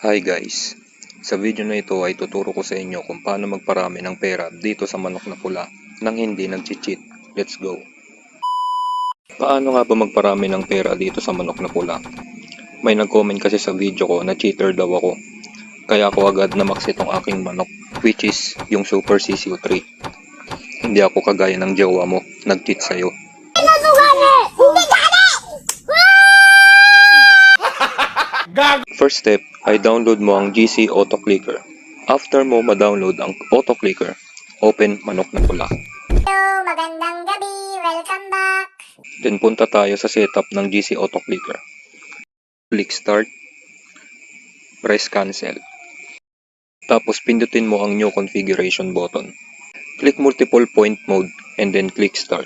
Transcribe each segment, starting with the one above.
Hi guys! Sa video na ito ay tuturo ko sa inyo kung paano magparami ng pera dito sa manok na pula nang hindi nag-cheat. Let's go! Paano nga ba magparami ng pera dito sa manok na pula? May nag-comment kasi sa video ko na cheater daw ako. Kaya ako agad na max itong aking manok which is yung Super CCO3. Hindi ako kagaya ng jowa mo, nag-cheat sa'yo. First step ay download mo ang GC Auto Clicker. After mo ma-download ang Auto Clicker, open manok na pula. Hello, magandang gabi. Welcome back. Then punta tayo sa setup ng GC Auto Clicker. Click Start. Press Cancel. Tapos pindutin mo ang New Configuration button. Click Multiple Point Mode and then click Start.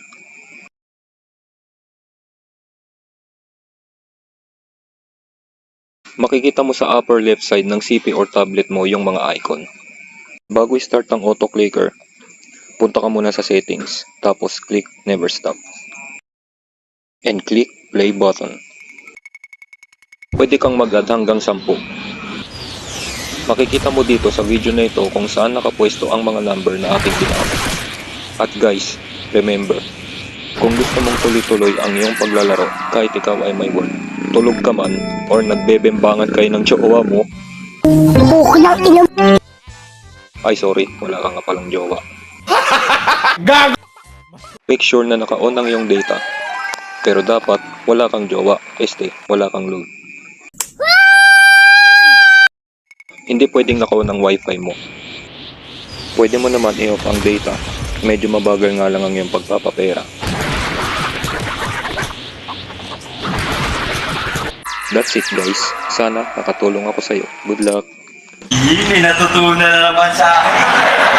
Makikita mo sa upper left side ng CP or tablet mo yung mga icon. Bago i-start ang auto clicker, punta ka muna sa settings, tapos click never stop. And click play button. Pwede kang mag-add hanggang 10. Makikita mo dito sa video na ito kung saan nakapwesto ang mga number na ating ginamit. At guys, remember, kung gusto mong tuloy-tuloy ang iyong paglalaro kahit ikaw ay may work, tulog ka man or nagbebembangan kayo ng jowa mo, Buko ng ilong. ay sorry, wala ka nga palang jowa. Gago! Make sure na naka-on ang iyong data. Pero dapat wala kang jowa, este, wala kang load. Hindi pwedeng naka-on ang wifi mo. Pwede mo naman i-off ang data. Medyo mabagal nga lang ang iyong pagpapapera. That's it guys. Sana nakatulong ako sa'yo. Good luck. May natutunan na naman sa akin.